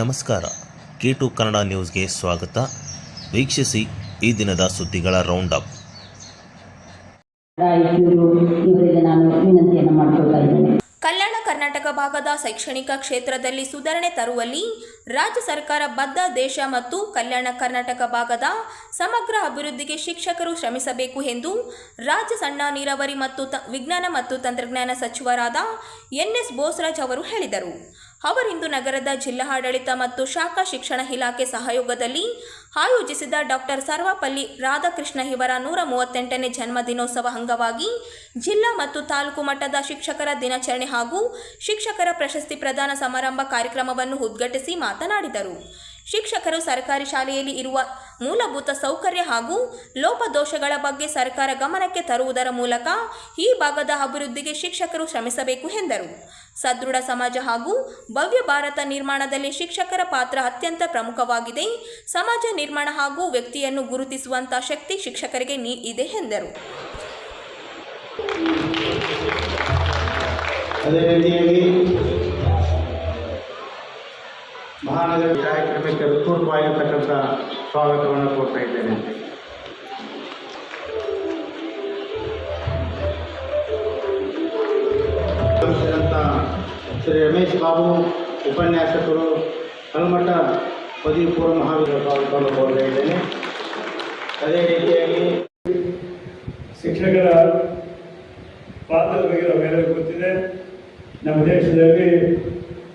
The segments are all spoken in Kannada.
ನಮಸ್ಕಾರ. ಕೆ ಟು ಕನ್ನಡ ನ್ಯೂಸ್ಗೆ ಸ್ವಾಗತ. ವೀಕ್ಷಿಸಿ ಈ ದಿನದ ಸುದ್ದಿಗಳ ರೌಂಡ್ ಅಪ್ ಕಲ್ಯಾಣ ಕರ್ನಾಟಕ ಭಾಗದ ಶೈಕ್ಷಣಿಕ ಕ್ಷೇತ್ರದಲ್ಲಿ ಸುಧಾರಣೆ ತರುವಲ್ಲಿ ರಾಜ್ಯ ಸರ್ಕಾರ ಬದ್ಧ ದೇಶ ಮತ್ತು ಕಲ್ಯಾಣ ಕರ್ನಾಟಕ ಭಾಗದ ಸಮಗ್ರ ಅಭಿವೃದ್ಧಿಗೆ ಶಿಕ್ಷಕರು ಶ್ರಮಿಸಬೇಕು ಎಂದು ರಾಜ್ಯ ಸಣ್ಣ ನೀರಾವರಿ ಮತ್ತು ವಿಜ್ಞಾನ ಮತ್ತು ತಂತ್ರಜ್ಞಾನ ಸಚಿವರಾದ ಎನ್ ಎಸ್ ಬೋಸ್ರಾಜ್ ಅವರು ಹೇಳಿದರು. ಅವರಿಂದು ನಗರದ ಜಿಲ್ಲಾಡಳಿತ ಮತ್ತು ಶಾಖಾ ಶಿಕ್ಷಣ ಇಲಾಖೆ ಸಹಯೋಗದಲ್ಲಿ ಆಯೋಜಿಸಿದ ಡಾಕ್ಟರ್ ಸರ್ವಪಲ್ಲಿ ರಾಧಾಕೃಷ್ಣ ಇವರ ನೂರ ಮೂವತ್ತೆಂಟನೇ ಜನ್ಮದಿನೋತ್ಸವ ಅಂಗವಾಗಿ ಜಿಲ್ಲಾ ಮತ್ತು ತಾಲೂಕು ಮಟ್ಟದ ಶಿಕ್ಷಕರ ದಿನಾಚರಣೆ ಹಾಗೂ ಶಿಕ್ಷಕರ ಪ್ರಶಸ್ತಿ ಪ್ರದಾನ ಸಮಾರಂಭ ಕಾರ್ಯಕ್ರಮವನ್ನು ಉದ್ಘಾಟಿಸಿ ಮಾತನಾಡಿದರು. ಶಿಕ್ಷಕರು ಸರ್ಕಾರಿ ಶಾಲೆಯಲ್ಲಿ ಇರುವ ಮೂಲಭೂತ ಸೌಕರ್ಯ ಹಾಗೂ ಲೋಪದೋಷಗಳ ಬಗ್ಗೆ ಸರ್ಕಾರ ಗಮನಕ್ಕೆ ತರುವುದರ ಮೂಲಕ ಈ ಭಾಗದ ಅಭಿವೃದ್ಧಿಗೆ ಶಿಕ್ಷಕರು ಶ್ರಮಿಸಬೇಕು ಎಂದರು. ಸದೃಢ ಸಮಾಜ ಹಾಗೂ ಭವ್ಯ ಭಾರತ ನಿರ್ಮಾಣದಲ್ಲಿ ಶಿಕ್ಷಕರ ಪಾತ್ರ ಅತ್ಯಂತ ಪ್ರಮುಖವಾಗಿದೆ. ಸಮಾಜ ನಿರ್ಮಾಣ ಹಾಗೂ ವ್ಯಕ್ತಿಯನ್ನು ಗುರುತಿಸುವಂತಹ ಶಕ್ತಿ ಶಿಕ್ಷಕರಿಗೆ ಇದೆ ಎಂದರು. ಅದೇ ರೀತಿಯಾಗಿ ಮಹಾನಗರ ಕಾರ್ಯಕ್ರಮಕ್ಕೆ ಹೃತ್ಪೂರ್ವವಾಗಿರ್ತಕ್ಕಂಥ ಸ್ವಾಗತವನ್ನು ಕೊಡ್ತಾ ಇದ್ದೇನೆ. ಶ್ರೀ ರಮೇಶ್ ಬಾಬು, ಉಪನ್ಯಾಸಕರು ಕಲ್ಮಠ ಪದವಿ ಪೂರ್ವ ಮಹಾವಿದ್ಯಾಲಯ ಸ್ವಾಗತವನ್ನು ಕೋರ್ತಾ ಇದ್ದೇನೆ. ಅದೇ ರೀತಿಯಾಗಿ ಶಿಕ್ಷಕರ ಪಾತ್ರದ ಬಗ್ಗೆ ಗೊತ್ತಿದೆ. ನಮ್ಮ ದೇಶದಲ್ಲಿ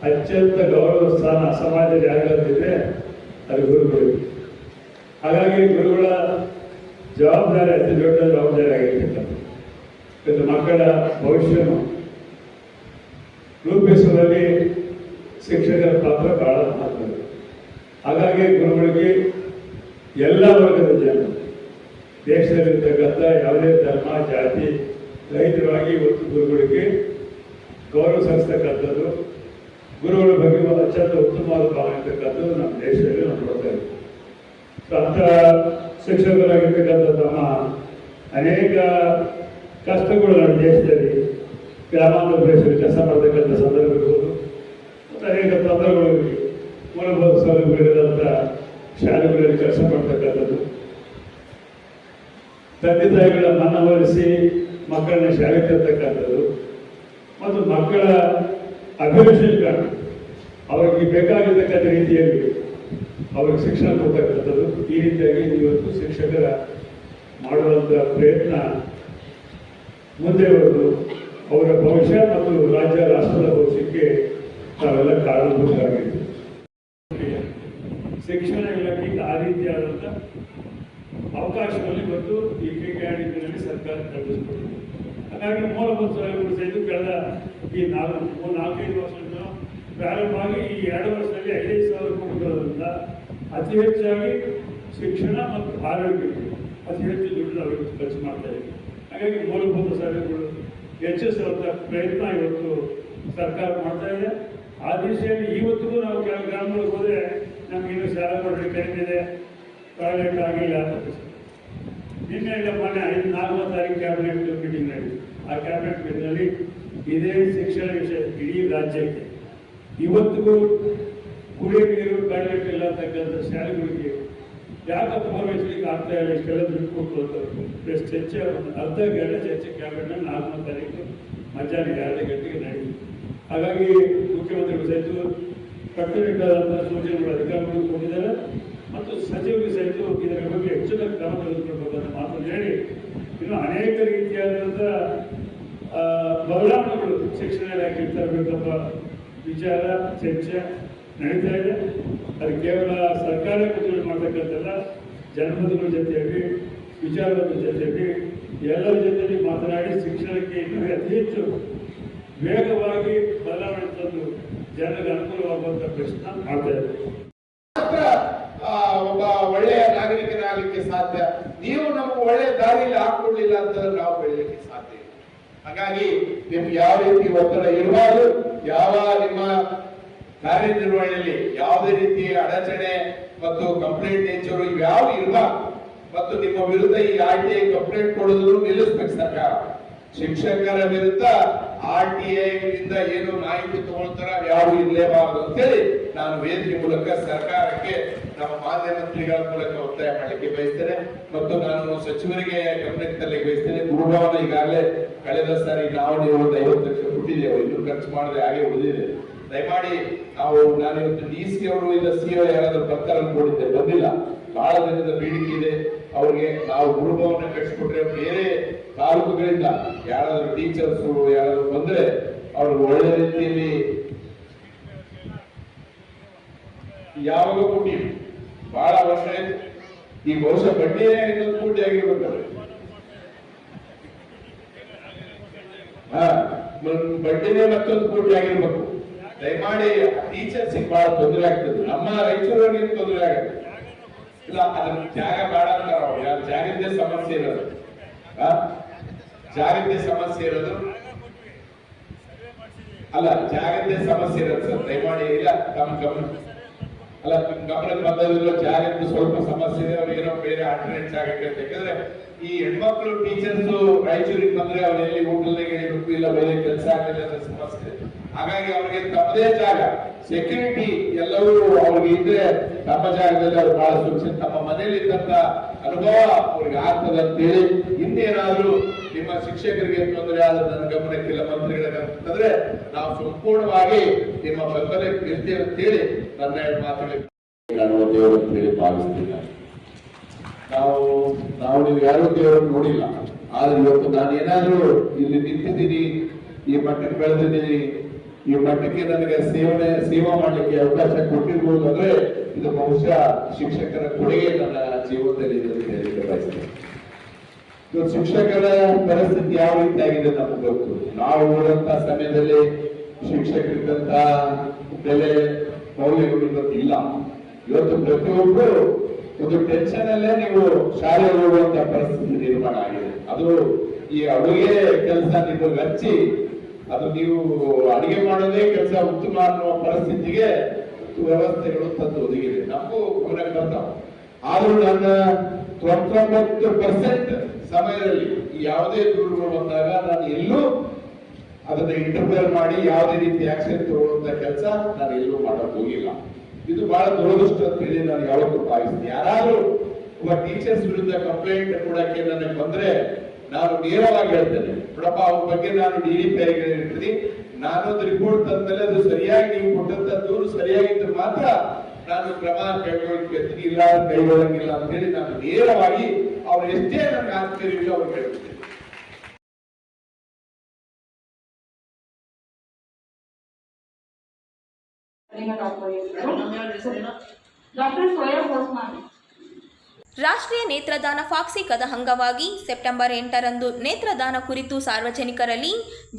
ಅತ್ಯಂತ ಗೌರವ ಸ್ಥಾನ ಸಮಾಜದಲ್ಲಿ ಯಾರಿಗಂತಿದೆ ಅದು ಗುರುಗಳು. ಹಾಗಾಗಿ ಗುರುಗಳ ಜವಾಬ್ದಾರಿ ಅತಿ ದೊಡ್ಡ ಜವಾಬ್ದಾರಿ ಆಗಿರ್ತಕ್ಕಂಥ ಇದು ಮಕ್ಕಳ ಭವಿಷ್ಯನು ರೂಪಿಸುವಲ್ಲಿ ಶಿಕ್ಷಕರ ಪಾತ್ರ ಬಹಳ ಮಹತ್ವ ಹಾಗಾಗಿ ಗುರುಗಳಿಗೆ ಎಲ್ಲ ವರ್ಗದ ಜನ, ದೇಶದಲ್ಲಿರ್ತಕ್ಕಂಥ ಯಾವುದೇ ಧರ್ಮ, ಜಾತಿ ರೈತರಾಗಿ ಒಂದು ಗುರುಗಳಿಗೆ ಗೌರವ ಸಲ್ಲಿಸ್ತಕ್ಕಂಥದ್ದು ಗುರುಗಳ ಬಗ್ಗೆ ಒಂದು ಅತ್ಯಂತ ಉತ್ತಮವಾದ ಭಾವ ಇರ್ತಕ್ಕಂಥದ್ದು ನಮ್ಮ ದೇಶದಲ್ಲಿ ನಾವು ನೋಡ್ತಾ ಇದ್ದೀವಿ. ಅಂಥ ಶಿಕ್ಷಕರಾಗಿರ್ತಕ್ಕಂಥ ತಮ್ಮ ಅನೇಕ ಕಷ್ಟಗಳು ನಮ್ಮ ದೇಶದಲ್ಲಿ, ಗ್ರಾಮಾಂತರ ಪ್ರದೇಶದಲ್ಲಿ ಕೆಲಸ ಮಾಡತಕ್ಕಂಥ ಸಂದರ್ಭ ಇರ್ಬೋದು. ಮತ್ತು ಅನೇಕ ತಂತ್ರಗಳು ಮೂಲಭೂತ ಸೌಲಭ್ಯಗಳಿರುವಂಥ ಶಾಲೆಗಳಲ್ಲಿ ಕೆಲಸ ಮಾಡ್ತಕ್ಕಂಥದ್ದು ತಂದೆ ತಾಯಿಗಳ ಮನವೊಲಿಸಿ ಮಕ್ಕಳನ್ನ ಶಾಲೆ ತರ್ತಕ್ಕಂಥದ್ದು. ಮತ್ತು ಮಕ್ಕಳ ಅಭಿರುಚಿ ಕಾರಣ ಅವರಿಗೆ ಬೇಕಾಗಿರ್ತಕ್ಕಂಥ ರೀತಿಯಲ್ಲಿ ಅವರಿಗೆ ಶಿಕ್ಷಣ ಕೊಡ್ತಕ್ಕಂಥದ್ದು. ಈ ರೀತಿಯಾಗಿ ಇವತ್ತು ಶಿಕ್ಷಕರ ಮಾಡುವಂಥ ಪ್ರಯತ್ನ ಮುಂದೆ ಅವರು ಅವರ ಭವಿಷ್ಯ ಮತ್ತು ರಾಜ್ಯ, ರಾಷ್ಟ್ರದ ಭವಿಷ್ಯಕ್ಕೆ ತಾವೆಲ್ಲ ಕಾರಣಭೂತರಾಗಿದ್ದೀವಿ ಶಿಕ್ಷಣ ಇಲಾಖೆಗೆ ಆ ರೀತಿಯಾದಂಥ ಅವಕಾಶವನ್ನು ಇವತ್ತು ಈ ಕೈಗಾರಿಕೆಗಳಲ್ಲಿ ಸರ್ಕಾರ ಕಲ್ಪಿಸಿಕೊಟ್ಟಿದೆ. ಹಾಗಾಗಿ ಮೂಲಭೂತವಾಗಿ ಕಳೆದ ಈ ನಾಲ್ಕು ನಾಲ್ಕೈದು ವರ್ಷದಿಂದ ಪ್ರಾರಂಭವಾಗಿ ಈ ಎರಡು ವರ್ಷದಲ್ಲಿ ಐದೈದು ಸಾವಿರ ಕೋಟಿ ಬರೋದ್ರಿಂದ ಅತಿ ಹೆಚ್ಚಾಗಿ ಶಿಕ್ಷಣ ಮತ್ತು ಆರೋಗ್ಯಕ್ಕೆ ಅತಿ ಹೆಚ್ಚು ದುಡ್ಡು ಅವರು ಖರ್ಚು ಮಾಡ್ತಾರೆ ಹಾಗಾಗಿ ಮೂಲಭೂತ ಸೌಲಭ್ಯಗಳು ಹೆಚ್ಚಿಸುವಂಥ ಪ್ರಯತ್ನ ಇವತ್ತು ಸರ್ಕಾರ ಮಾಡ್ತಾ ಇದೆ. ಆ ದಿಶೆಯಲ್ಲಿ ಇವತ್ತಿಗೂ ನಾವು ಕೆಲವು ಗ್ರಾಮಗಳಿಗೆ ಹೋದರೆ ನಮ್ಗೆ ಇನ್ನೂ ಸಾಲ ಕೊಡಲಿಕ್ಕೆ ಟಾಯ್ಲೆಟ್ ಆಗಿಲ್ಲ ನಿನ್ನೆ ಇಲ್ಲ, ಮೊನ್ನೆ ಐದು ನಾಲ್ಕು ತಾರೀಕು ಕ್ಯಾಬಿನೆಟ್ ಮೀಟಿಂಗ್ ನಡೆಯಿತು ಆ ಕ್ಯಾಬಿನೆಟ್ ಮೀಟಿಂಗ್ನಲ್ಲಿ ಇದೇ ಶಿಕ್ಷಣ ವಿಷಯ ಇಡೀ ರಾಜ್ಯಕ್ಕೆ. ಇವತ್ತಿಗೂ ಕುಡಿಯೋ ನೀರು ಕಾಣಲಿಕ್ಕಿಲ್ಲ ಅಂತಕ್ಕಂಥ ಶಾಲೆಗಳಿಗೆ ಯಾಕಪ್ಪ ಪೂರ್ವಜರಿಗೆ ಆಗ್ತಾ ಇಲ್ಲ, ಇಷ್ಟೆಲ್ಲ ದುಡ್ಡು ಎಷ್ಟು ಚರ್ಚೆ ಒಂದು ಅರ್ಧ ಗಂಟೆ ಚರ್ಚೆ ಕ್ಯಾಬಿನೆಟ್ ನಾಲ್ಕನೇ ತಾರೀಕು ಮಧ್ಯಾಹ್ನ ಎರಡು ಗಂಟೆಗೆ ನಡೆಯಿತು ಹಾಗಾಗಿ ಮುಖ್ಯಮಂತ್ರಿಗಳು ಸಹಿತ ಕಟ್ಟುನಿಟ್ಟಾದಂಥ ಸೂಚನೆಗಳು ಅಧಿಕಾರಿಗಳು ಕೊಟ್ಟಿದ್ದಾರೆ. ಮತ್ತು ಸಚಿವರಿಗೆ ಸಹಿತ ಇದರ ಬಗ್ಗೆ ಹೆಚ್ಚಿನ ಕ್ರಮ ತೆಗೆದುಕೊಳ್ಬೇಕಂತ ಮಾತು ಹೇಳಿ, ಇನ್ನು ಅನೇಕ ರೀತಿಯಾದಂಥ ಬದಲಾವಣೆಗಳು ಶಿಕ್ಷಣ ಇಲಾಖೆ ತರಬೇಕಪ್ಪ ವಿಚಾರ, ಚರ್ಚೆ ನಡೀತಾ ಇದೆ. ಅದು ಕೇವಲ ಸರ್ಕಾರ ಕೂತ್ಕೊಂಡು ಮಾಡ್ತಕ್ಕಂಥಲ್ಲ ಜನಪದಗಳ ಜೊತೆಯಾಗಿ ವಿಚಾರಗಳ ಜೊತೆಯಾಗಿ ಎಲ್ಲರ ಜೊತೆಯಲ್ಲಿ ಮಾತನಾಡಿ ಶಿಕ್ಷಣಕ್ಕೆ ಇನ್ನೂ ಅತಿ ಹೆಚ್ಚು ವೇಗವಾಗಿ ಬದಲಾವಣೆ ತಂದು ಜನರಿಗೆ ಅನುಕೂಲವಾಗುವಂಥ ಪ್ರಶ್ನ ಮಾಡ್ತಾ ಇದೆ. ಒಬ್ಬ ಒಳ್ಳೆಯ ನಾಗರಿಕನಾಗಲಿಕ್ಕೆ ಸಾಧ್ಯ. ನೀವು ನಮ್ಗೆ ಒಳ್ಳೆಯ ದಾರಿಯಲ್ಲಿ ಹಾಕೊಳ್ಳಿಲ್ಲ ಅಂತಂದ್ರೆ ನಾವು ಬೆಳಲಿಕ್ಕೆ ಸಾಧ್ಯ ಹಾಗಾಗಿ ನಿಮ್ಗೆ ಯಾವ ರೀತಿ ಒತ್ತಡ ಇರಬಾರ್ದು ಯಾವ ನಿಮ್ಮ ಕಾರ್ಯನಿರ್ವಹಣೆಯಲ್ಲಿ ಯಾವುದೇ ರೀತಿ ಅಡಚಣೆ ಮತ್ತು ಕಂಪ್ಲೇಂಟ್ ನೇಚರ್ ಇವ್ಯಾವ ಇಲ್ಲ ಮತ್ತು ನಿಮ್ಮ ವಿರುದ್ಧ ಈ ಆರ್ ಟಿ ಐ ಕಂಪ್ಲೇಂಟ್ ಕೊಡೋದನ್ನು ನಿಲ್ಲಿಸ್ಬೇಕು ಸರ್ಕಾರ. ಶಿಕ್ಷಕರ ವಿರುದ್ಧ ಆರ್ ಟಿ ಐನಿಂದ ಏನು ಮಾಹಿತಿ ತಗೊಳ್ತಾರ ಯಾವ ಇರಲೇಬಾರದು ಅಂತೇಳಿ ನಾನು ವೇದಿಕೆ ಮೂಲಕ ಸರ್ಕಾರಕ್ಕೆ ನಮ್ಮ ಮಾನ್ಯ ಮಂತ್ರಿಗಳ ಮೂಲಕ ಒತ್ತಾಯ ಮಾಡಲಿಕ್ಕೆ ಬಯಸ್ತೇನೆ. ಮತ್ತು ನಾನು ಸಚಿವರಿಗೆ ಕಂಪ್ಲೇಂಟ್ ತರಲಿಕ್ಕೆ ಬಯಸ್ತೇನೆ. ಗುರುಭವನ ಈಗಾಗಲೇ ಕಳೆದ ಸಾರಿ ನೀವು ಒಂದು ಐವತ್ತು ಲಕ್ಷ ಕೊಟ್ಟಿದ್ದೇವೆ ಇನ್ನು ಖರ್ಚು ಮಾಡದೆ ಹಾಗೆ ಉಳಿದಿದೆ. ದಯಮಾಡಿ ನಾವು, ನಾನು ಇವತ್ತು ಡಿ ಸಿ ಅವರು ಇಲ್ಲ ಸಿ ಯಾರಾದ್ರೂ ಬರ್ತಾರೆ ಅನ್ಕೊಂಡಿದ್ದೆ ಬಂದಿಲ್ಲ. ಬಹಳ ದಿನದ ಬೇಡಿಕೆ ಇದೆ. ಅವ್ರಿಗೆ ನಾವು ಗುರುಭವನ ಕಟ್ಟಿಸ್ಕೊಟ್ರೆ ಬೇರೆ ತಾಲೂಕುಗಳಿಂದ ಯಾರಾದ್ರೂ ಟೀಚರ್ಸ್, ಯಾರಾದ್ರೂ ಬಂದ್ರೆ ಅವ್ರಿಗೆ ಒಳ್ಳೆ ರೀತಿಯಲ್ಲಿ ಯಾವಾಗ ಕೊಟ್ಟಿ ಬಹಳ ವರ್ಷ ಆಯ್ತು. ಈ ಬಹುಶಃ ಬಡ್ಡಿಯೇ ಇನ್ನೊಂದು ಕೋಟಿ ಆಗಿರ್ಬೇಕಾದ್ರೆ ಹಾ. ಬಡ್ಡಿನೇ ಮತ್ತೊಂದು ಕೋಟಿ ಆಗಿರ್ಬೇಕು. ದಯಮಾಡಿ ಟೀಚರ್ಸ್ ಬಹಳ ತೊಂದರೆ ಆಗ್ತದೆ. ನಮ್ಮ ರೈತರಲ್ಲಿ ತೊಂದರೆ ಆಗ್ತದೆ ಇಲ್ಲ, ಅದನ್ನ ಜಾಗ ಬೇಡ ಅಂತಾರ ಅವ್ರು ಜಾಗದ್ದೇ ಸಮಸ್ಯೆ ಇರೋದು? ಜಾಗದ್ದೇ ಸಮಸ್ಯೆ ಇರೋದು? ಅಲ್ಲ ಜಾಗದ್ದೇ ಸಮಸ್ಯೆ ಇರೋದು ಸರ್. ದಯಮಾಡಿ ಇಲ್ಲ, ತಮ್ಮ ಗಮನ ಅಲ್ಲ, ನಿಮ್ ಗಮನಕ್ಕೆ ಜಾಗದ್ದು ಸ್ವಲ್ಪ ಸಮಸ್ಯೆ ಇದೆ ಅವ್ರು ಏನೋ ಬೇರೆ ಆಲ್ಟರ್ನೇಟ್ ಜಾಗಕ್ಕೆ ಅಂತ ಯಾಕಂದ್ರೆ ಈ ಹೆಣ್ಮಕ್ಳು ಟೀಚರ್ಸ್ ರಾಯಚೂರಿಗೆ ಬಂದ್ರೆ ಅವ್ರು ಎಲ್ಲಿ ಹೋಟೆಲ್ನಾಗ ಇರಬೇಕು ಇಲ್ಲ, ಬೇರೆ ಕೆಲಸ ಆಗಲಿಲ್ಲ ಅನ್ನೋ ಸಮಸ್ಯೆ. ಹಾಗಾಗಿ ಅವ್ರಿಗೆ ತಮ್ಮದೇ ಜಾಗ ಸೆಕ್ಯೂರಿಟಿ ಎಲ್ಲವೂ ಅವ್ರಿಗೆ ಇದ್ರೆ ತಮ್ಮ ಜಾಗದಲ್ಲಿ ಅವ್ರು ಬಹಳ ಸುರಕ್ಷಿತ ತಮ್ಮ ಮನೆಯಲ್ಲಿ ಇದ್ದಂತ ಅನುಭವ ಅವ್ರಿಗೆ ಆಗ್ತದೆ ಅಂತೇಳಿ ಇನ್ನೇನಾದ್ರೂ ನಿಮ್ಮ ಶಿಕ್ಷಕರಿಗೆ ತೊಂದರೆ ಆದ ನನ್ನ ಗಮನಕ್ಕಿಲ್ಲ ಮಂತ್ರಿಗಳ ಗಮನಕ್ಕೆ. ನಾವು ಸಂಪೂರ್ಣವಾಗಿ ನಿಮ್ಮ ಬೆಂಬಲ ಇರ್ತೇವೆ ಅಂತೇಳಿ ನನ್ನ ಎರಡು ಮಾತುಗಳಿಗೆ ನಾನು ದೇವರು ಅಂತೇಳಿ ಭಾವಿಸ್ತೀನಿ ನಾವು ನಾವು ನೀವು ಯಾರು ದೇವರನ್ನು ನೋಡಿಲ್ಲ. ಆದ್ರೆ ಇವತ್ತು ನಾನು ಏನಾದ್ರೂ ಇಲ್ಲಿ ನಿಂತಿದ್ದೀನಿ ಈ ಮಟ್ಟಕ್ಕೆ ಬೆಳೆದಿದ್ದೀನಿ ಈ ಮಟ್ಟಕ್ಕೆ ನನಗೆ ಸೇವನೆ ಸೇವಾ ಮಾಡಲಿಕ್ಕೆ ಅವಕಾಶ ಕೊಟ್ಟಿರ್ಬೋದು ಅಂದ್ರೆ ಇದು ಬಹುಶಃ ಶಿಕ್ಷಕರ ಕೊಡುಗೆ ನನ್ನ ಜೀವನದಲ್ಲಿ ಇದೆ ಅಂತ ಬಯಸ್ತೇನೆ. ಇವತ್ತು ಶಿಕ್ಷಕರ ಪರಿಸ್ಥಿತಿ ಯಾವ ರೀತಿ ಆಗಿದೆ ನಮ್ಗೆ ಗೊತ್ತು. ನಾವು ಓದಂತ ಸಮಯದಲ್ಲಿ ಶಿಕ್ಷಕರಿದ್ದಂತ ಬೆಲೆ ಮೌಲ್ಯಗಳು ಇಲ್ಲ. ಇವತ್ತು ಪ್ರತಿಯೊಬ್ಬರು ಒಂದು ಟೆನ್ಷನ್ ಅಲ್ಲೇ ನೀವು ಶಾಲೆ ಹೋಗುವಂತ ಪರಿಸ್ಥಿತಿ ನಿರ್ಮಾಣ ಆಗಿದೆ. ಅದು ಈ ಅಡುಗೆ ಕೆಲಸ ನೀವು ಹಚ್ಚಿ ಅದು ನೀವು ಅಡುಗೆ ಮಾಡೋದೇ ಕೆಲಸ ಉತ್ತಮ ಅನ್ನುವ ಪರಿಸ್ಥಿತಿಗೆ ವ್ಯವಸ್ಥೆಗಳು ತಂದು ಒದಗಿದೆ. ನಮಗೂ ಕೊನೆ ಬರ್ತಾವ ಆದ್ರೂ ನನ್ನ ತೊಂಬತ್ತು ಪರ್ಸೆಂಟ್ ಸಮಯದಲ್ಲಿ ಯಾವುದೇ ದೂರುಗಳು ಬಂದಾಗ ನಾನು ಎಲ್ಲೂ ಅದನ್ನ ಇಂಟರ್ಫೇರ್ ಮಾಡಿ ಯಾವುದೇ ರೀತಿ ಆಕ್ಷನ್ ತಗೊಳ್ಳುವಂತ ಕೆಲಸ ನಾನು ಎಲ್ಲೂ ಮಾಡಕ್ ಹೋಗಿಲ್ಲ. ಇದು ಬಹಳ ದುರದೃಷ್ಟ ಅಂತ ಹೇಳಿ ನಾನು ಯಾವತ್ತೂ ಭಾವಿಸ್ತೀನಿ. ಯಾರಾದ್ರೂ ಒಬ್ಬ ಟೀಚರ್ಸ್ ವಿರುದ್ಧ ಕಂಪ್ಲೇಂಟ್ ಕೊಡಕ್ಕೆ ನನಗೆ ಬಂದ್ರೆ ನಾನು ನೇರವಾಗಿ ಹೇಳ್ತೇನೆ. ನೋಡಪ್ಪ, ಅವ್ರ ಬಗ್ಗೆ ನಾನು ಡಿ ಡಿ ಪಿ ನಾನು ಒಂದು ರಿಪೋರ್ಟ್ ತಂದ್ಮೇಲೆ ಅದು ಸರಿಯಾಗಿ ನೀವು ಕೊಟ್ಟಂತ ದೂರು ಸರಿಯಾಗಿದ್ರೆ ಮಾತ್ರ ನಾನು ಕ್ರಮ ಕೈಗೊಳ್ತೀನಿ ಇಲ್ಲ, ಕೈಗೊಳ್ಳಂಗಿಲ್ಲ ಅಂತ ಹೇಳಿ ನಾನು ನೇರವಾಗಿ ಅವ್ರು ಎಷ್ಟೇ ನನಗೆ ಆಗ್ತಿರಲಿಲ್ಲ ಅವ್ರು ಹೇಳ್ತೀನಿ ಡಾಕ್ಟರ್ ಸೋಯಬ್ ಓಸ್ಮಾನ್ ರಾಷ್ಟ್ರೀಯ ನೇತ್ರದಾನ ಫಾಕ್ಸಿಕದ ಅಂಗವಾಗಿ ಸೆಪ್ಟೆಂಬರ್ ಎಂಟರಂದು ನೇತ್ರದಾನ ಕುರಿತು ಸಾರ್ವಜನಿಕರಲ್ಲಿ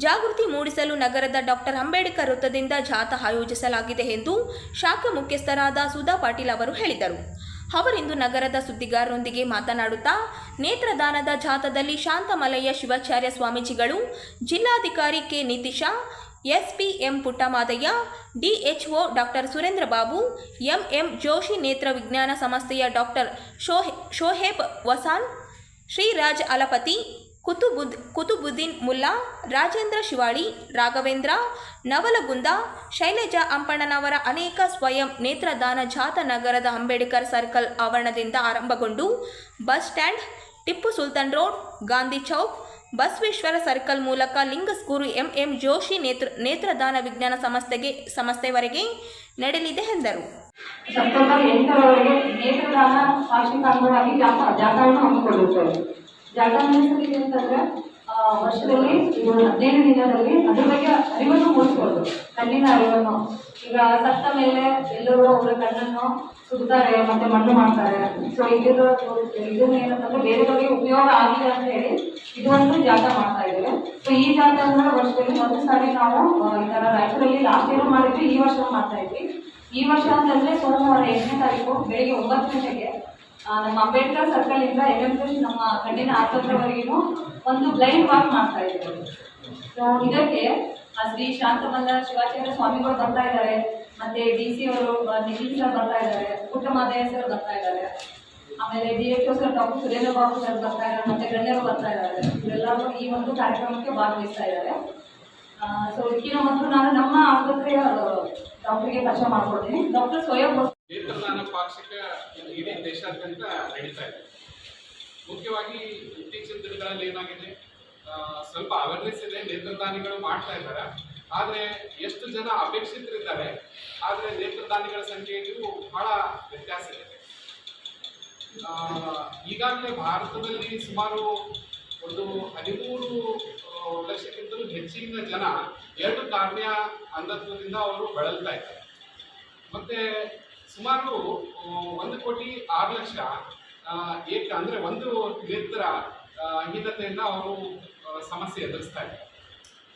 ಜಾಗೃತಿ ಮೂಡಿಸಲು ನಗರದ ಡಾಕ್ಟರ್ ಅಂಬೇಡ್ಕರ್ ವೃತ್ತದಿಂದ ಜಾಥಾ ಆಯೋಜಿಸಲಾಗಿದೆ ಎಂದು ಶಾಖಾ ಮುಖ್ಯಸ್ಥರಾದ ಸುಧಾ ಪಾಟೀಲ್ ಅವರು ಹೇಳಿದರು. ಅವರಿಂದು ನಗರದ ಸುದ್ದಿಗಾರರೊಂದಿಗೆ ಮಾತನಾಡುತ್ತಾ, ನೇತ್ರದಾನದ ಜಾಥಾದಲ್ಲಿ ಶಾಂತಮಲಯ್ಯ ಶಿವಾಚಾರ್ಯ ಸ್ವಾಮೀಜಿಗಳು, ಜಿಲ್ಲಾಧಿಕಾರಿ K. Nitish SPM Puttamadaiah, DHO doctor Surendra Babu MM Joshi ನೇತ್ರ ವಿಜ್ಞಾನ ಸಂಸ್ಥೆಯ ಡಾಕ್ಟರ್ ಶೋಹೆ ಶೋಹೇಬ್ ವಸಾನ್, ಶ್ರೀರಾಜ್ ಅಲಪತಿ ಕುತುಬುದ್ ಕುತುಬುದ್ದೀನ್ ಮುಲ್ಲಾ, ರಾಜೇಂದ್ರ ಶಿವಾಳಿ, ರಾಘವೇಂದ್ರ, ನವಲಗುಂದ, ಶೈಲಜಾ ಅಂಪಣ್ಣನವರ ಅನೇಕ ಸ್ವಯಂ ನೇತ್ರದಾನ ಜಾತ ನಗರದ ಅಂಬೇಡ್ಕರ್ ಸರ್ಕಲ್ ಆವರಣದಿಂದ ಆರಂಭಗೊಂಡು bus stand, Tipu Sultan road, Gandhi Chowk, Basaveshwara circle ಮೂಲಕ ಲಿಂಗಸ್ಗುರು ಎಂ ಎಂ ಜೋಶಿ ನೇತ್ರ ನೇತ್ರದಾನ ವಿಜ್ಞಾನ ಸಂಸ್ಥೆಗೆ ಸಂಸ್ಥೆವರೆಗೆ ನಡೆಯಲಿದೆ ಎಂದರು. ಸೆಪ್ಟೆಂಬರ್ ಎಂಟರವರೆಗೆ ನೇತ್ರದಾನ ವಾರ್ಷಿಕ ಅಂಗವಾಗಿ ಜಾಥಾ ಜಾಥಾವನ್ನು ಹಮ್ಮಿಕೊಳ್ಳುತ್ತೇವೆ. ಜಾಥಾ ನಡೆಸಲಿಕ್ಕೆ ಅಂತಂದ್ರೆ ವರ್ಷದಲ್ಲಿ ಹದಿನೈದು ದಿನದಲ್ಲಿ ಅದ್ರ ಬಗ್ಗೆ ಅರಿವನ್ನು ಮೂಡಿಸ್ಬೋದು. ಕಣ್ಣಿನ ಅರಿವನ್ನು. ಈಗ ಸತ್ತ ಮೇಲೆ ಎಲ್ಲರೂ ಅವರ ಕಣ್ಣನ್ನು ಸುಡ್ತಾರೆ, ಮತ್ತೆ ಮಣ್ಣು ಮಾಡ್ತಾರೆ. ಸೊ ಇದ್ರ ಇದನ್ನ ಏನಂತಂದ್ರೆ ಬೇರೆಯವರಿಗೆ ಉಪಯೋಗ ಆಗಿಲ್ಲ ಅಂತ ಹೇಳಿ ಇದು ಒಂದು ಜಾಥಾ ಮಾಡ್ತಾ ಇದ್ದೇವೆ. ಸೊ ಈ ಜಾಥಾನ ವರ್ಷದಲ್ಲಿ ಒಂದು ಸಾರಿ ನಾವು ಈ ತರ ರಾಯಚೂರಲ್ಲಿ ಲಾಸ್ಟ್ ಇಯರ್ ಮಾಡಿದ್ವಿ, ಈ ವರ್ಷ ಮಾಡ್ತಾ ಇದ್ವಿ. ಈ ವರ್ಷ ಅಂತಂದ್ರೆ ಸೋಮವಾರ ಎಂಟನೇ ತಾರೀಕು, ಬೆಳಿಗ್ಗೆ ಒಂಬತ್ತು ಗಂಟೆಗೆ ನಮ್ಮ ಅಂಬೇಡ್ಕರ್ ಸರ್ಕಲ್ ಇಂದ ಎಲ್ ಎಂ ಜೋಶಿ ನಮ್ಮ ಕಣ್ಣಿನ ಆಸ್ಪತ್ರೆವರೆಗೂ ಒಂದು ಬ್ಲೈಂಡ್ ವಾಕ್ ಮಾಡ್ತಾ ಇದ್ದಾರೆ ಸೊ ಇದಕ್ಕೆ ಶ್ರೀ ಶಾಂತಮಲ್ಲ ಶಿವಾಚಾರ್ಯ ಸ್ವಾಮಿಗಳು ಬರ್ತಾ ಇದ್ದಾರೆ, ಮತ್ತೆ ಡಿ ಸಿ ಅವರು ನಿಖಿಲ್ ಸರ್ ಬರ್ತಾ ಇದ್ದಾರೆ ಕುಟುಂಬಾದಯ ಸರ್ ಬರ್ತಾ ಇದ್ದಾರೆ. ಆಮೇಲೆ D H sir doctor Surendra Babu sir ಬರ್ತಾ ಇದ್ದಾರೆ, ಮತ್ತೆ ಗಣ್ಯರು ಬರ್ತಾ ಇದ್ದಾರೆ. ಇವರೆಲ್ಲರೂ ಈ ಒಂದು ಕಾರ್ಯಕ್ರಮಕ್ಕೆ ಭಾಗವಹಿಸ್ತಾ ಇದ್ದಾರೆ. ಸೊ ಇದಕ್ಕಿಂತ ಮೊದಲು ನಾನು ನಮ್ಮ ಆಸ್ಪತ್ರೆಯ ಡಾಕ್ಟರ್ಗೆ ಪರಿಚಯ ಮಾಡ್ಕೊಡ್ತೀನಿ. ಡಾಕ್ಟರ್ ಸ್ವಯಂ ನೇತ್ರದಾನ ಪಾಕ್ಷಿಕ ಇಡೀ ದೇಶಾದ್ಯಂತ ನಡೀತಾ ಇದೆ. ಮುಖ್ಯವಾಗಿ ಇತ್ತೀಚಿನ ದಿನಗಳಲ್ಲಿ ಏನಾಗಿದೆ? ಸ್ವಲ್ಪ ಅವೇರ್ನೆಸ್ ಇದೆ, ನೇತ್ರದಾನಿಗಳು ಮಾಡ್ತಾ ಇದ್ದಾರೆ. ಆದರೆ ಎಷ್ಟು ಜನ ಅಪೇಕ್ಷಿತರಿದ್ದಾರೆ? ಆದರೆ ನೇತ್ರದಾನಿಗಳ ಸಂಖ್ಯೆಯಲ್ಲಿಯೂ ಬಹಳ ವ್ಯತ್ಯಾಸ ಇದೆ. ಈಗಾಗಲೇ ಭಾರತದಲ್ಲಿ ಸುಮಾರು ಒಂದು ಹದಿಮೂರು ಲಕ್ಷಕ್ಕಿಂತಲೂ ಹೆಚ್ಚಿನ ಜನ ಎರಡು ಕಾರ್ಯ ಅಂಧತ್ವದಿಂದ ಅವರು ಬಳಲ್ತಾ ಇದ್ದಾರೆ. ಮತ್ತೆ ಸುಮಾರು ಒಂದು ಕೋಟಿ ಆರು ಲಕ್ಷ ಏಕ ಅಂದರೆ ಒಂದು ನೇತ್ರ ಹೀನತೆಯನ್ನು ಅವರು ಸಮಸ್ಯೆ ಎದುರಿಸ್ತಾ ಇದ್ದಾರೆ.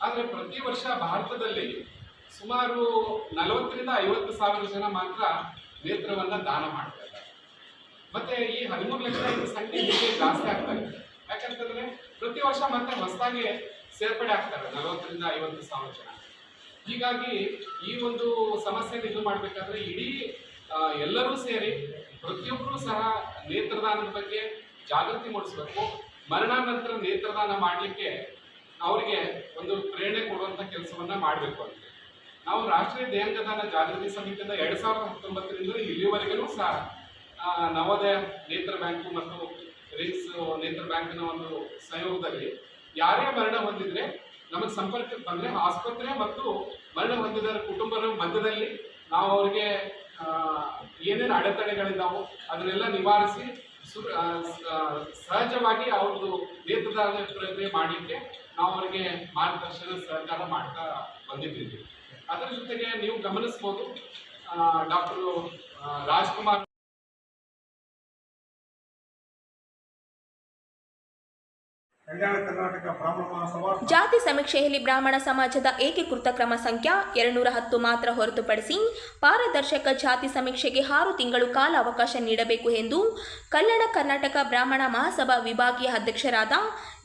ಆದರೆ ಪ್ರತಿ ವರ್ಷ ಭಾರತದಲ್ಲಿ ಸುಮಾರು ನಲವತ್ತರಿಂದ ಐವತ್ತು ಸಾವಿರ ಜನ ಮಾತ್ರ ನೇತ್ರವನ್ನು ದಾನ ಮಾಡ್ತಾ ಇದ್ದಾರೆ. ಮತ್ತೆ ಈ ಹದಿಮೂರು ಲಕ್ಷ ಸಂಖ್ಯೆ ಹೀಗೆ ಜಾಸ್ತಿ ಆಗ್ತಾ ಇದೆ. ಯಾಕಂತಂದ್ರೆ ಪ್ರತಿ ವರ್ಷ ಮತ್ತೆ ಹೊಸದಾಗಿ ಸೇರ್ಪಡೆ ಆಗ್ತಾರೆ ನಲವತ್ತರಿಂದ ಐವತ್ತು ಸಾವಿರ ಜನ. ಹೀಗಾಗಿ ಈ ಒಂದು ಸಮಸ್ಯೆನ ಇದು ಮಾಡಬೇಕಾದ್ರೆ ಇಡೀ ಎಲ್ಲರೂ ಸೇರಿ ಪ್ರತಿಯೊಬ್ಬರೂ ಸಹ ನೇತ್ರದಾನದ ಬಗ್ಗೆ ಜಾಗೃತಿ ಮೂಡಿಸ್ಬೇಕು. ಮರಣಾನಂತರ ನೇತ್ರದಾನ ಮಾಡಲಿಕ್ಕೆ ಅವರಿಗೆ ಒಂದು ಪ್ರೇರಣೆ ಕೊಡುವಂಥ ಕೆಲಸವನ್ನ ಮಾಡಬೇಕು ಅಂತ. ನಾವು ರಾಷ್ಟ್ರೀಯ ದೇಹಾಂಗದಾನ ಜಾಗೃತಿ ಸಮಿತಿಯಿಂದ ಎರಡ್ ಸಾವಿರದ ಹತ್ತೊಂಬತ್ತರಿಂದ ಇಲ್ಲಿವರೆಗೂ ಸಹ ನವೋದಯ ನೇತ್ರ ಬ್ಯಾಂಕು ಮತ್ತು ರಿಕ್ಸ್ ನೇತ್ರ ಬ್ಯಾಂಕಿನ ಒಂದು ಸಹಯೋಗದಲ್ಲಿ ಯಾರೇ ಮರಣ ಹೊಂದಿದ್ರೆ ನಮಗೆ ಸಂಪರ್ಕಕ್ಕೆ ಬಂದ್ರೆ ಆಸ್ಪತ್ರೆ ಮತ್ತು ಮರಣ ಹೊಂದಿದವರ ಕುಟುಂಬದ ಮಧ್ಯದಲ್ಲಿ ನಾವು ಅವ್ರಿಗೆ ಏನೇನು ಅಡೆತಡೆಗಳಿದ್ದಾವೆ ಅದನ್ನೆಲ್ಲ ನಿವಾರಿಸಿ ಸು ಸಹಜವಾಗಿ ಅವ್ರದ್ದು ನೇತೃತ್ವದ ಪ್ರಕ್ರಿಯೆ ಮಾಡಲಿಕ್ಕೆ ನಾವು ಅವರಿಗೆ ಮಾರ್ಗದರ್ಶನ, ಸಹಕಾರ ಮಾಡ್ತಾ ಬಂದಿದ್ದೀವಿ. ಅದರ ಜೊತೆಗೆ ನೀವು ಗಮನಿಸ್ಬೋದು ಡಾಕ್ಟರ್ ರಾಜ್ಕುಮಾರ್ ಜಾತಿ ಸಮೀಕ್ಷೆಯಲ್ಲಿ ಬ್ರಾಹ್ಮಣ ಸಮಾಜದ ಏಕೀಕೃತ ಕ್ರಮ ಸಂಖ್ಯಾ ಎರಡುನೂರ ಹತ್ತು ಮಾತ್ರ ಹೊರತುಪಡಿಸಿ ಪಾರದರ್ಶಕ ಜಾತಿ ಸಮೀಕ್ಷೆಗೆ ಆರು ತಿಂಗಳು ಕಾಲ ಅವಕಾಶ ನೀಡಬೇಕು ಎಂದು ಕಲ್ಯಾಣ ಕರ್ನಾಟಕ ಬ್ರಾಹ್ಮಣ ಮಹಾಸಭಾ ವಿಭಾಗೀಯ ಅಧ್ಯಕ್ಷರಾದ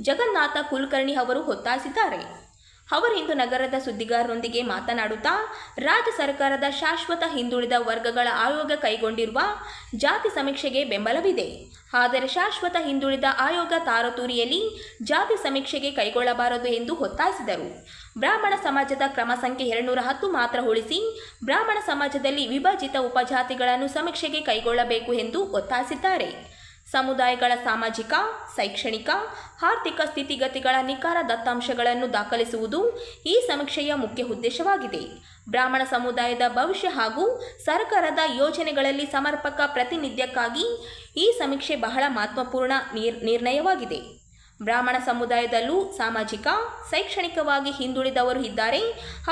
ಜಗನ್ನಾಥ ಕುಲಕರ್ಣಿ ಅವರು ಒತ್ತಾಯಿಸಿದ್ದಾರೆ. ಅವರಿಂದು ನಗರದ ಸುದ್ದಿಗಾರರೊಂದಿಗೆ ಮಾತನಾಡುತ್ತಾ, ರಾಜ್ಯ ಸರ್ಕಾರದ ಶಾಶ್ವತ ಹಿಂದುಳಿದ ವರ್ಗಗಳ ಆಯೋಗ ಕೈಗೊಂಡಿರುವ ಜಾತಿ ಸಮೀಕ್ಷೆಗೆ ಬೆಂಬಲವಿದೆ. ಆದರೆ ಶಾಶ್ವತ ಹಿಂದುಳಿದ ಆಯೋಗ ತಾರತೂರಿಯಲ್ಲಿ ಜಾತಿ ಸಮೀಕ್ಷೆಗೆ ಕೈಗೊಳ್ಳಬಾರದು ಎಂದು ಒತ್ತಾಯಿಸಿದರು. ಬ್ರಾಹ್ಮಣ ಸಮಾಜದ ಕ್ರಮ ಸಂಖ್ಯೆ ಎರಡುನೂರ ಹತ್ತು ಮಾತ್ರ ಉಳಿಸಿ, ಬ್ರಾಹ್ಮಣ ಸಮಾಜದಲ್ಲಿ ವಿಭಜಿತ ಉಪಜಾತಿಗಳನ್ನು ಸಮೀಕ್ಷೆಗೆ ಕೈಗೊಳ್ಳಬೇಕು ಎಂದು ಒತ್ತಾಯಿಸಿದ್ದಾರೆ. ಸಮುದಾಯಗಳ ಸಾಮಾಜಿಕ, ಶೈಕ್ಷಣಿಕ, ಆರ್ಥಿಕ ಸ್ಥಿತಿಗತಿಗಳ ನಿಖರ ದತ್ತಾಂಶಗಳನ್ನು ದಾಖಲಿಸುವುದು ಈ ಸಮೀಕ್ಷೆಯ ಮುಖ್ಯ ಉದ್ದೇಶವಾಗಿದೆ. ಬ್ರಾಹ್ಮಣ ಸಮುದಾಯದ ಭವಿಷ್ಯ ಹಾಗೂ ಸರ್ಕಾರದ ಯೋಜನೆಗಳಲ್ಲಿ ಸಮರ್ಪಕ ಪ್ರಾತಿನಿಧ್ಯಕ್ಕಾಗಿ ಈ ಸಮೀಕ್ಷೆ ಬಹಳ ಮಹತ್ವಪೂರ್ಣ ನಿರ್, ನಿರ್ಣಯವಾಗಿದೆ. ಬ್ರಾಹ್ಮಣ ಸಮುದಾಯದಲ್ಲೂ ಸಾಮಾಜಿಕ, ಶೈಕ್ಷಣಿಕವಾಗಿ ಹಿಂದುಳಿದವರು ಇದ್ದಾರೆ.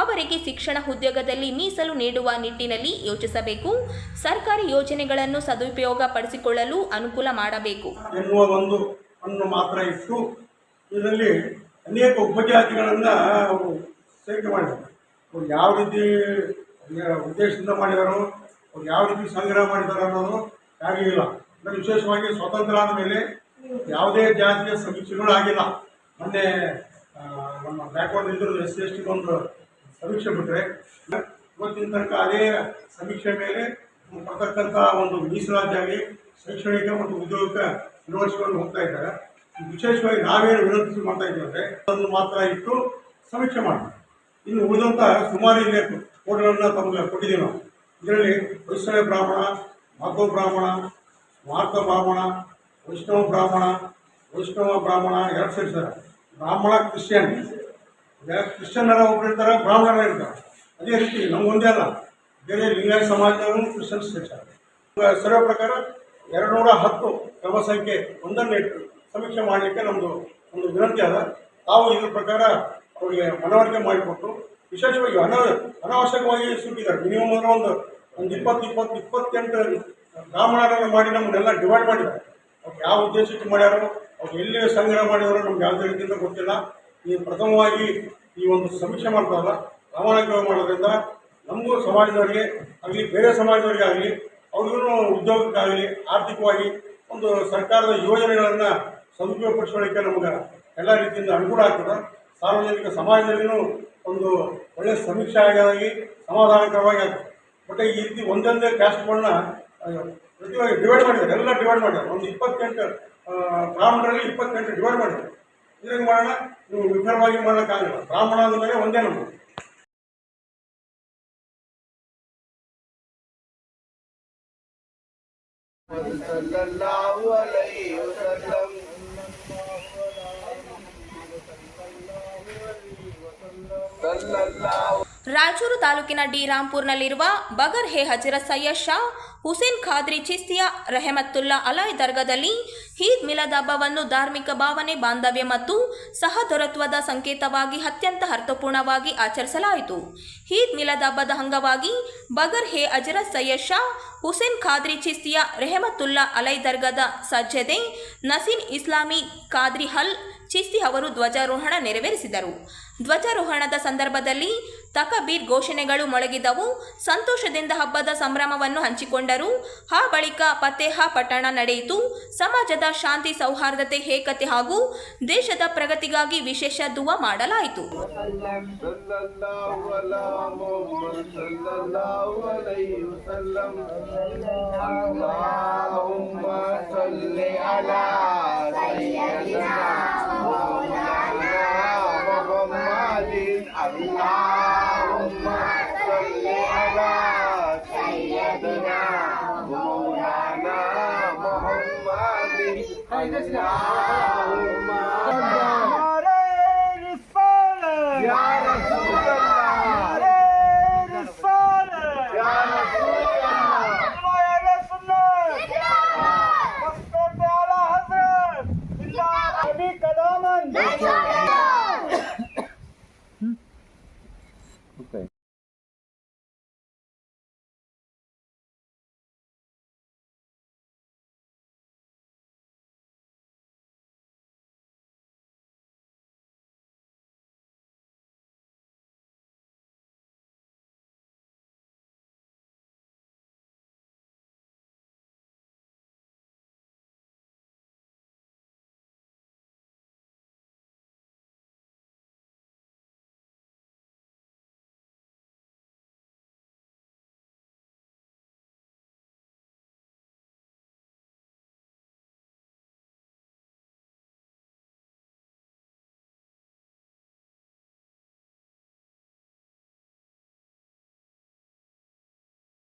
ಅವರಿಗೆ ಶಿಕ್ಷಣ ಉದ್ಯೋಗದಲ್ಲಿ ಮೀಸಲು ನೀಡುವ ನಿಟ್ಟಿನಲ್ಲಿ ಯೋಚಿಸಬೇಕು. ಸರ್ಕಾರಿ ಯೋಜನೆಗಳನ್ನು ಸದುಪಯೋಗಪಡಿಸಿಕೊಳ್ಳಲು ಅನುಕೂಲ ಮಾಡಬೇಕು. ಎನ್ನುವ ಒಂದು ಮಾತ್ರ ಇಟ್ಟು ಇದರಲ್ಲಿ ಅನೇಕ ಉಪಜಾತಿಗಳನ್ನು ಸೇರಿಕೆ ಮಾಡಿದ್ದಾರೆ ಯಾವ ರೀತಿ ಉದ್ದೇಶದಿಂದ ಮಾಡಿದಾರೋ, ಅವ್ರು ಯಾವ ರೀತಿ ಸಂಗ್ರಹ ಮಾಡಿದ್ದಾರೆ ಅನ್ನೋದು ಯಾರಿಗೂ ಇಲ್ಲ. ವಿಶೇಷವಾಗಿ ಸ್ವತಂತ್ರ ಆದ ಮೇಲೆ ಯಾವುದೇ ಜಾತಿಯ ಸಮೀಕ್ಷೆಗಳು ಆಗಿಲ್ಲ. ಮೊನ್ನೆ ನಮ್ಮ ಬ್ಯಾಕ್ವರ್ಡ್ ಇದ್ರು ಎಸ್ ಸಿ ಎಸ್ ಟಿಗೊಂದು ಸಮೀಕ್ಷೆ ಬಿಟ್ಟರೆ ಇವತ್ತಿನ ತನಕ ಅದೇ ಸಮೀಕ್ಷೆ ಮೇಲೆ ಬರ್ತಕ್ಕಂಥ ಒಂದು ಮೀಸಲಾತಿಯಾಗಿ ಶೈಕ್ಷಣಿಕ ಮತ್ತು ಉದ್ಯೋಗಕ್ಕೆ ನಿರ್ವಹಿಸಿಕೊಂಡು ಹೋಗ್ತಾ ಇದ್ದಾರೆ. ವಿಶೇಷವಾಗಿ ನಾವೇನು ವಿನಂತಿಸಿ ಮಾಡ್ತಾ ಇದ್ದೀವಿ ಅಂದರೆ, ಅದನ್ನು ಮಾತ್ರ ಇಟ್ಟು ಸಮೀಕ್ಷೆ ಮಾಡಿ ಇನ್ನು ಉಳಿದಂಥ ಸುಮಾರು ಇಲ್ಲೇ ಕೋಡ್ಗಳನ್ನು ತಮಗೆ ಕೊಟ್ಟಿದ್ದೀವಿ ನಾವು. ಇದರಲ್ಲಿ ವೈಷ್ಣವ ಬ್ರಾಹ್ಮಣ, ಮಾಧವ ಬ್ರಾಹ್ಮಣ ಸ್ಮಾರ್ಥ ಬ್ರಾಹ್ಮಣ ವೈಷ್ಣವ ಬ್ರಾಹ್ಮಣ ವೈಷ್ಣವ ಬ್ರಾಹ್ಮಣ ಎರಡು ಸೇರಿಸ್ತಾರೆ ಬ್ರಾಹ್ಮಣ, ಕ್ರಿಶ್ಚಿಯನ್. ಕ್ರಿಶ್ಚಿಯನ್ನರ ಒಬ್ರು ಇರ್ತಾರೆ, ಬ್ರಾಹ್ಮಣರ ಇರ್ತಾರೆ. ಅದೇ ರೀತಿ ನಮ್ಗೊಂದೇ ಅಲ್ಲ, ಬೇರೆ ಲಿಂಗಾಯತ ಸಮಾಜದವರು ಕ್ರಿಶ್ಚಿಯನ್ಸ್ ಸೇರ್ತಾರೆ ಸರ್ವೆ ಪ್ರಕಾರ ಎರಡು ನೂರ ಹತ್ತು ಕ್ರಮ ಸಂಖ್ಯೆ ಒಂದನ್ನು ಇಟ್ಟು ಸಮೀಕ್ಷೆ ಮಾಡಲಿಕ್ಕೆ ನಮ್ಮದು ಒಂದು ವಿನಂತಿ ಅದ. ತಾವು ಇದ್ರ ಪ್ರಕಾರ ಅವರಿಗೆ ಮನವರಿಕೆ ಮಾಡಿಕೊಟ್ಟು ವಿಶೇಷವಾಗಿ ಅನ ಅನಾವಶ್ಯಕವಾಗಿ ಸುಟ್ಟಿದ್ದಾರೆ. ಮಿನಿಮಮ್ ಅಂದ್ರೆ ಒಂದು ಒಂದು ಇಪ್ಪತ್ತು ಇಪ್ಪತ್ತು, ಇಪ್ಪತ್ತೆಂಟು ಬ್ರಾಹ್ಮಣರನ್ನು ಮಾಡಿ ನಮ್ಮನ್ನೆಲ್ಲ ಡಿವೈಡ್ ಮಾಡಿದ್ದಾರೆ. ಅವ್ರು ಯಾವ ಉದ್ದೇಶಕ್ಕೆ ಮಾಡ್ಯಾರೋ, ಅವ್ರು ಎಲ್ಲಿ ಸಂಗ್ರಹ ಮಾಡಿದಾರೋ ನಮ್ಗೆ ಯಾವುದೇ ರೀತಿಯಿಂದ ಗೊತ್ತಿಲ್ಲ. ಈ ಪ್ರಥಮವಾಗಿ ಈ ಒಂದು ಸಮೀಕ್ಷೆ ಮಾಡ್ತಾರಲ್ಲ ಪ್ರಾಮಾಣಿಕವಾಗಿ ಮಾಡೋದ್ರಿಂದ ನಮಗೂ ಸಮಾಜದವರಿಗೆ ಆಗಲಿ, ಬೇರೆ ಸಮಾಜದವರಿಗೆ ಆಗಲಿ, ಅವ್ರಿಗೂ ಉದ್ಯೋಗಕ್ಕಾಗಲಿ ಆರ್ಥಿಕವಾಗಿ ಒಂದು ಸರ್ಕಾರದ ಯೋಜನೆಗಳನ್ನು ಸದುಪಯೋಗಪಡಿಸ್ಕೊಳ್ಳಿಕ್ಕೆ ನಮ್ಗೆ ಎಲ್ಲ ರೀತಿಯಿಂದ ಅನುಕೂಲ ಆಗ್ತದೆ. ಸಾರ್ವಜನಿಕ ಸಮಾಜದಲ್ಲಿನೂ ಒಂದು ಒಳ್ಳೆಯ ಸಮೀಕ್ಷೆ ಆಗಿ, ಸಮಾಧಾನಕರವಾಗಿ ಆಗ್ತದೆ. ಬಟ್ ಈ ರೀತಿ ಒಂದೊಂದೇ ಕ್ಯಾಸ್ಟ್ಗಳನ್ನ ಡಿವೈಡ್ ಮಾಡಿದ್ದಾರೆ, ಎಲ್ಲ ಡಿವೈಡ್ ಮಾಡಿದ್ದಾರೆ. ಒಂದು ಇಪ್ಪತ್ತೆಂಟು ಬ್ರಾಹ್ಮಣರಲ್ಲಿ ಇಪ್ಪತ್ತೆಂಟು ಡಿವೈಡ್ ಮಾಡಿದ್ದಾರೆ. ಇದ್ರಿಂದ ಮಾಡೋಣ? ನೀವು ವಿಫಲವಾಗಿ ಮಾಡೋಕ್ಕಾಗಲ್ಲ ಬ್ರಾಹ್ಮಣ ಅಂದಮೇಲೆ ಒಂದೇ ನಮ್ಮದು ರಾಯಚೂರು ತಾಲೂಕಿನ ಡಿ ರಾಂಪುರ್ನಲ್ಲಿರುವ ಬಗರ್ ಹೇ ಹಜರತ್ ಸಯ್ಯದ್ ಶಾ, ಹುಸೇನ್ ಖಾದ್ರಿ ಚಿಸ್ತಿಯಾ ರೆಹಮತ್ತುಲ್ಲಾ ಅಲಾಯ್ ದರ್ಗಾದಲ್ಲಿ ಈದ್ ಮಿಲಾದ್ ಹಬ್ಬವನ್ನು ಧಾರ್ಮಿಕ ಭಾವನೆ, ಬಾಂಧವ್ಯ ಮತ್ತು ಸಹದೊರತ್ವದ ಸಂಕೇತವಾಗಿ ಅತ್ಯಂತ ಅರ್ಥಪೂರ್ಣವಾಗಿ ಆಚರಿಸಲಾಯಿತು. ಈದ್ ಮಿಲಾದ್ ಹಬ್ಬದ ಅಂಗವಾಗಿ ಬಗರ್ ಹೇ ಅಜರತ್ ಸಯ್ಯದ್ ಶಾ, ಹುಸೇನ್ ಖಾದ್ರಿ ಚಿಸ್ತಿಯಾ ರೆಹಮತ್ತುಲ್ಲಾ ಅಲೈ ದರ್ಗಾದ ಸಜ್ಜದೆ ನಸೀನ್ ಇಸ್ಲಾಮಿ ಖಾದ್ರಿ ಹಲ್ ಚಿಸ್ತಿ ಅವರು ಧ್ವಜಾರೋಹಣ ನೆರವೇರಿಸಿದರು. ಧ್ವಜಾರೋಹಣದ ಸಂದರ್ಭದಲ್ಲಿ ತಕಬೀರ್ ಘೋಷಣೆಗಳು ಮೊಳಗಿದವು. ಸಂತೋಷದಿಂದ ಹಬ್ಬದ ಸಂಭ್ರಮವನ್ನು ಹಂಚಿಕೊಂಡರು. ಆ ಬಳಿಕ ಫತೇಹ ಪಟ್ಟಣ ನಡೆಯಿತು. ಸಮಾಜದ ಶಾಂತಿ, ಸೌಹಾರ್ದತೆ, ಏಕತೆ ಹಾಗೂ ದೇಶದ ಪ್ರಗತಿಗಾಗಿ ವಿಶೇಷ ದುವಾ ಮಾಡಲಾಯಿತು. Allahumma salli ala sayyidina Muhammadin Allahumma salli ala sayyidina